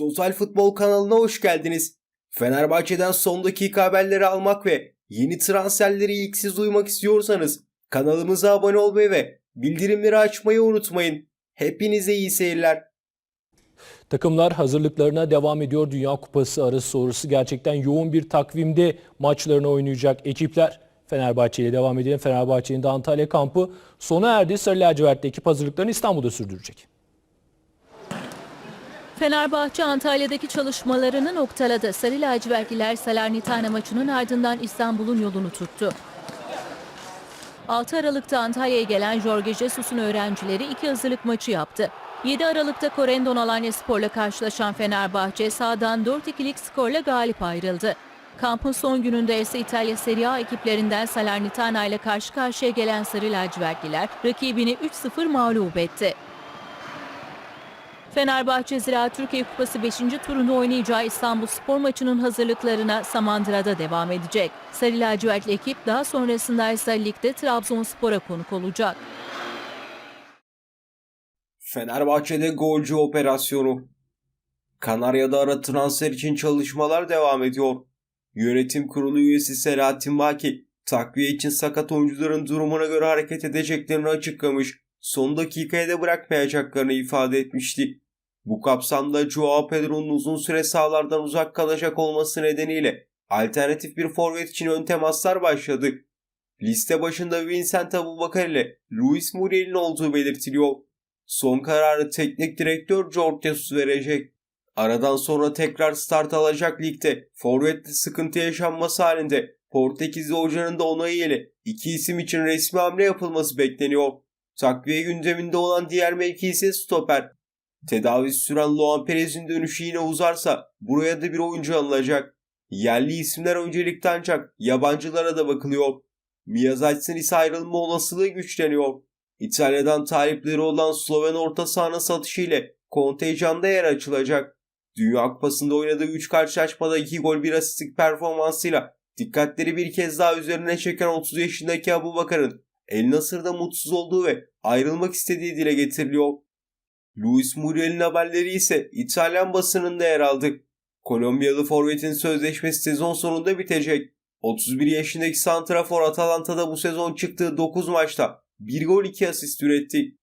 Total Futbol kanalına hoş geldiniz. Fenerbahçe'den son dakika haberleri almak ve yeni transferleri ilk siz duymak istiyorsanız kanalımıza abone olmayı ve bildirimleri açmayı unutmayın. Hepinize iyi seyirler. Takımlar hazırlıklarına devam ediyor. Dünya Kupası arası sonrası gerçekten yoğun bir takvimde maçlarını oynayacak ekipler. Fenerbahçe ile devam edelim. Fenerbahçe'nin de Antalya kampı sona erdi. Sarı lacivertli ekip hazırlıklarını İstanbul'da sürdürecek. Fenerbahçe Antalya'daki çalışmalarını noktaladı. Sarı lacivertliler Salernitana maçının ardından İstanbul'un yolunu tuttu. 6 Aralık'ta Antalya'ya gelen Jorge Jesus'un öğrencileri iki hazırlık maçı yaptı. 7 Aralık'ta Corendon Alanya Spor'la karşılaşan Fenerbahçe sahadan 4-2'lik skorla galip ayrıldı. Kampın son gününde ise İtalya Serie A ekiplerinden Salernitana ile karşı karşıya gelen Sarı lacivertliler rakibini 3-0 mağlup etti. Fenerbahçe Zira Türkiye Kupası 5. turunu oynayacağı İstanbul Spor maçının hazırlıklarına Samandıra'da devam edecek. Sarı lacivertli ekip daha sonrasında ise ligde Trabzonspor'a konuk olacak. Fenerbahçe'de golcü operasyonu. Kanarya'da ara transfer için çalışmalar devam ediyor. Yönetim kurulu üyesi Selahattin Baki, takviye için sakat oyuncuların durumuna göre hareket edeceklerini açıklamış, son dakikaya da bırakmayacaklarını ifade etmişti. Bu kapsamda Joao Pedro'nun uzun süre sahalardan uzak kalacak olması nedeniyle alternatif bir forvet için ön temaslar başladı. Liste başında Vincent Abubakar ile Luis Muriel'in olduğu belirtiliyor. Son kararı teknik direktör George Jesus verecek. Aradan sonra tekrar start alacak ligde forvette sıkıntı yaşanması halinde Portekizli hocanın da onayı ile iki isim için resmi hamle yapılması bekleniyor. Takviye gündeminde olan diğer mevki ise stoper. Tedavi süren Luan Perez'in dönüşü yine uzarsa buraya da bir oyuncu alınacak. Yerli isimler öncelikte ancak yabancılara da bakılıyor. Miyazakis'in ise ayrılma olasılığı güçleniyor. İtalya'dan talipleri olan Sloven orta sahanın satışı ile kontenjanda yer açılacak. Dünya Kupası'nda oynadığı 3 karşılaşmada 2 gol 1 asistlik performansıyla dikkatleri bir kez daha üzerine çeken 30 yaşındaki Abu Bakar'ın El Nasır'da mutsuz olduğu ve ayrılmak istediği dile getiriliyor. Luis Muriel'in haberleri ise İtalyan basınında yer aldı. Kolombiyalı forvetin sözleşmesi sezon sonunda bitecek. 31 yaşındaki Santrafor Atalanta'da bu sezon çıktığı 9 maçta 1 gol 2 asist üretti.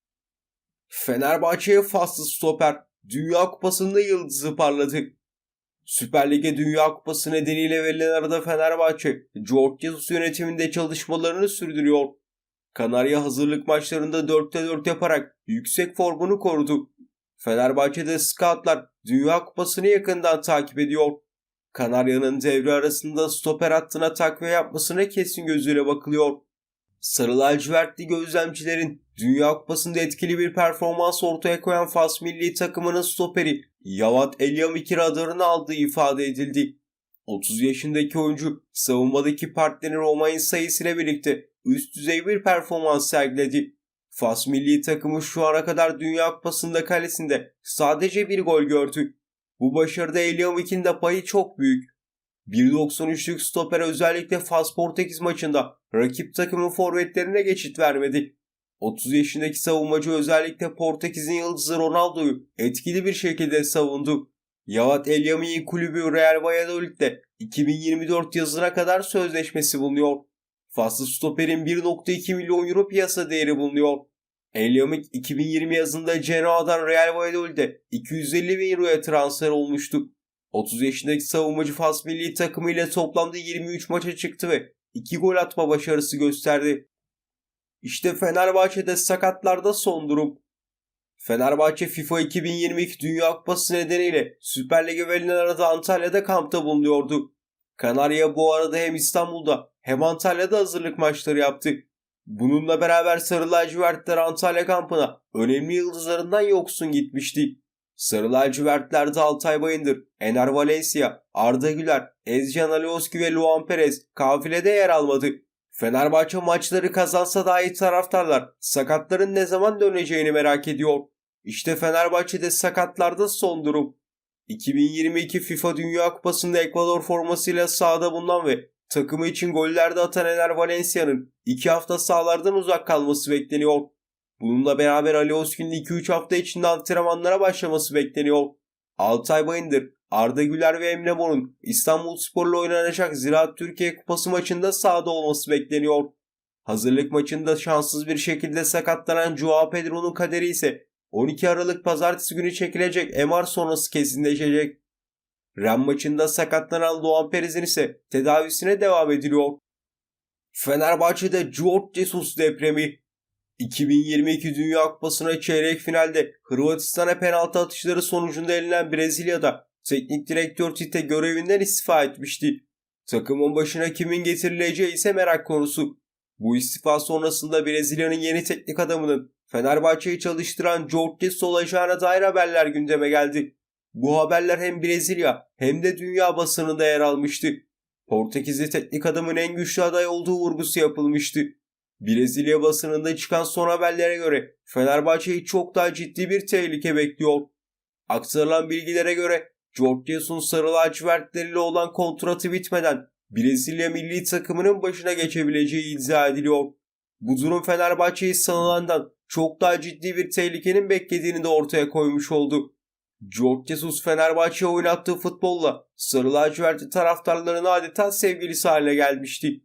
Fenerbahçe'ye faslı stoper Dünya Kupası'nda yıldızı parladı. Süper Lig'e Dünya Kupası nedeniyle verilen arada Fenerbahçe, George Jesus yönetiminde çalışmalarını sürdürüyor. Kanarya hazırlık maçlarında 4'te 4 yaparak yüksek formunu korudu. Fenerbahçe'de scoutlar Dünya Kupası'nı yakından takip ediyor. Kanarya'nın devre arasında stoper hattına takviye yapmasına kesin gözüyle bakılıyor. Sarı lacivertli gözlemcilerin Dünya Kupası'nda etkili bir performans ortaya koyan Fas milli takımının stoperi Yavat Elyamik radarını aldığı ifade edildi. 30 yaşındaki oyuncu savunmadaki partneri Romain sayısıyla birlikte üst düzey bir performans sergiledi. Fas milli takımı şu ana kadar Dünya Kupası'nda kalesinde sadece bir gol gördü. Bu başarıda Elyamik'in de payı çok büyük. 1.93'lük stoper özellikle Fas Portekiz maçında rakip takımın forvetlerine geçit vermedi. 30 yaşındaki savunmacı özellikle Portekiz'in yıldızı Ronaldo'yu etkili bir şekilde savundu. Yavat Elyami'nin kulübü Real Valladolid'de 2024 yazına kadar sözleşmesi bulunuyor. Faslı stoperin 1.2 milyon euro piyasa değeri bulunuyor. Elyamik 2020 yazında Genoa'dan Real Valladolid'e 250 bin euroya transfer olmuştu. 30 yaşındaki savunmacı Fas milli takımı ile toplamda 23 maça çıktı ve 2 gol atma başarısı gösterdi. İşte Fenerbahçe'de sakatlarda son durum. Fenerbahçe FIFA 2022 Dünya Kupası nedeniyle Süper Lig'e verilen arada Antalya'da kampta bulunuyordu. Kanarya bu arada hem İstanbul'da hem Antalya'da hazırlık maçları yaptı. Bununla beraber Sarı Lacivertler Antalya kampına önemli yıldızlarından yoksun gitmişti. Sarı lacivertlerde Altay Bayındır, Ener Valencia, Arda Güler, Ezcan Alioski ve Luan Perez kafilede yer almadı. Fenerbahçe maçları kazansa dahi taraftarlar sakatların ne zaman döneceğini merak ediyor. İşte Fenerbahçe'de sakatlarda son durum. 2022 FIFA Dünya Kupası'nda Ekvador formasıyla sahada bulunan ve takımı için gollerde atan Ener Valencia'nın 2 hafta sahalardan uzak kalması bekleniyor. Bununla beraber Ali Özgün'ün 2-3 hafta içinde antrenmanlara başlaması bekleniyor. Altay Bayındır, Arda Güler ve Emre Mor'un İstanbul Spor'la oynanacak Ziraat Türkiye Kupası maçında sahada olması bekleniyor. Hazırlık maçında şanssız bir şekilde sakatlanan Joao Pedro'nun kaderi ise 12 Aralık pazartesi günü çekilecek MR sonrası kesinleşecek. Ren maçında sakatlanan Doğan Perez'in ise tedavisine devam ediliyor. Fenerbahçe'de George Jesus depremi 2022 Dünya Kupası'na çeyrek finalde Hırvatistan'a penaltı atışları sonucunda elenen Brezilya'da teknik direktör Tite görevinden istifa etmişti. Takımın başına kimin getirileceği ise merak konusu. Bu istifa sonrasında Brezilya'nın yeni teknik adamının Fenerbahçe'yi çalıştıran Jesus olacağına dair haberler gündeme geldi. Bu haberler hem Brezilya hem de dünya basınında yer almıştı. Portekizli teknik adamın en güçlü aday olduğu vurgusu yapılmıştı. Brezilya basınında çıkan son haberlere göre Fenerbahçe'yi çok daha ciddi bir tehlike bekliyor. Aktarılan bilgilere göre Jesus'un sarı lacivertleriyle olan kontratı bitmeden Brezilya milli takımının başına geçebileceği iddia ediliyor. Bu durum Fenerbahçe'yi sanılandan çok daha ciddi bir tehlikenin beklediğini de ortaya koymuş oldu. George Jesus Fenerbahçe'ye oynattığı futbolla sarı lacivertli taraftarların adeta sevgilisi haline gelmişti.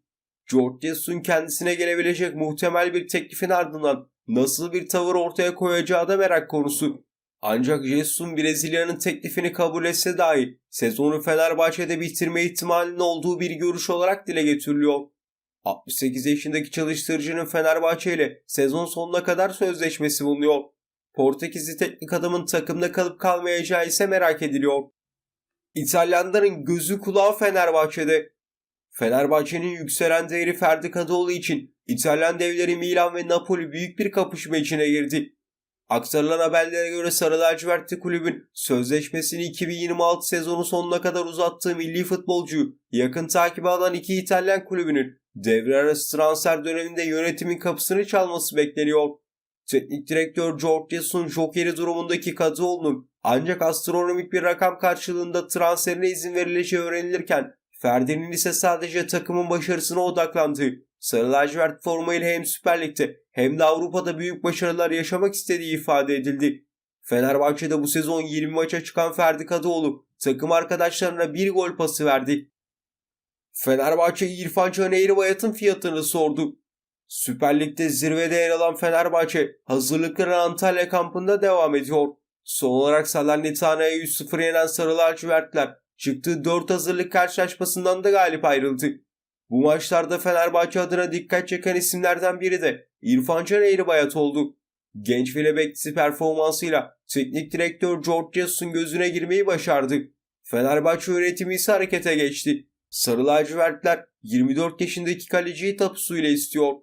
George Jesus'un kendisine gelebilecek muhtemel bir teklifin ardından nasıl bir tavır ortaya koyacağı da merak konusu. Ancak Jesus'un Brezilya'nın teklifini kabul etse dahi sezonu Fenerbahçe'de bitirme ihtimalinin olduğu bir görüş olarak dile getiriliyor. 68 yaşındaki çalıştırıcının Fenerbahçe ile sezon sonuna kadar sözleşmesi bulunuyor. Portekizli teknik adamın takımda kalıp kalmayacağı ise merak ediliyor. İtalyanların gözü kulağı Fenerbahçe'de. Fenerbahçe'nin yükselen değeri Ferdi Kadıoğlu için İtalyan devleri Milan ve Napoli büyük bir kapışma içine girdi. Aktarılan haberlere göre Sarı Lacivertli kulübün sözleşmesini 2026 sezonu sonuna kadar uzattığı milli futbolcuyu yakın takibi alan iki İtalyan kulübünün devre arası transfer döneminde yönetimin kapısını çalması bekleniyor. Teknik direktör George Jesus'un jokeri durumundaki Kadıoğlu'nun ancak astronomik bir rakam karşılığında transferine izin verileceği öğrenilirken Ferdi'nin ise sadece takımın başarısına odaklandığı, sarı lacivert formayla hem Süper Lig'de hem de Avrupa'da büyük başarılar yaşamak istediği ifade edildi. Fenerbahçe'de bu sezon 20 maça çıkan Ferdi Kadıoğlu takım arkadaşlarına bir gol pası verdi. Fenerbahçe İrfan Can Eğribayat'ın fiyatını sordu. Süper Lig'de zirvede yer alan Fenerbahçe hazırlıkları Antalya kampında devam ediyor. Son olarak Salernitane'ye 3-0 yenen Sarı Lacivertler çıktığı 4 hazırlık karşılaşmasından da galip ayrıldı. Bu maçlarda Fenerbahçe adına dikkat çeken isimlerden biri de İrfan Can Eğribayat oldu. Genç file beklisi performansıyla teknik direktör George Jesus'un gözüne girmeyi başardı. Fenerbahçe yönetimi ise harekete geçti. Sarı lacivertler 24 yaşındaki kaleciyi tapusuyla istiyor.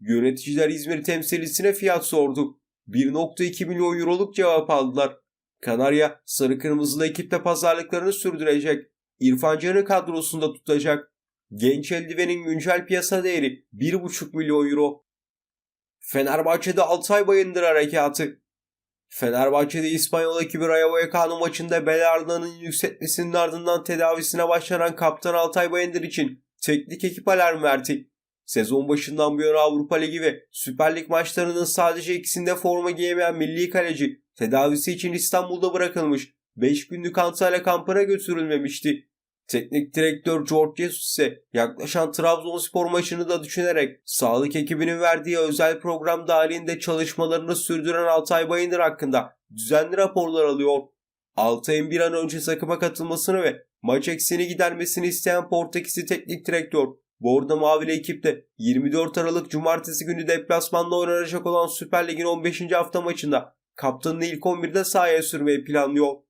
Yöneticiler İzmir temsilisine fiyat sordu. 1.2 milyon euroluk cevap aldılar. Kanarya sarı kırmızılı ekipte pazarlıklarını sürdürecek. İrfan Can'ı kadrosunda tutacak. Genç eldivenin güncel piyasa değeri 1.5 milyon euro. Fenerbahçe'de Altay Bayındır harekatı. Fenerbahçe'de İspanyol ekibi Rayo Vallecano maçında bel ardının yükseltmesinin ardından tedavisine başlanan kaptan Altay Bayındır için teknik ekip alarm verdi. Sezon başından bu yana Avrupa Ligi ve Süper Lig maçlarının sadece ikisinde forma giyemeyen milli kaleci tedavisi için İstanbul'da bırakılmış 5 günlük Antalya kampına götürülmemişti. Teknik direktör George Jesus ise yaklaşan Trabzonspor maçını da düşünerek sağlık ekibinin verdiği özel program dahilinde çalışmalarını sürdüren Altay Bayındır hakkında düzenli raporlar alıyor. Altay'ın bir an önce takıma katılmasını ve maç eksiğini gidermesini isteyen Portekizli teknik direktör Bordo Mavili ekipte 24 Aralık Cumartesi günü deplasmanda oynanacak olan Süper Lig'in 15. hafta maçında kaptanını ilk 11'de sahaya sürmeyi planlıyor.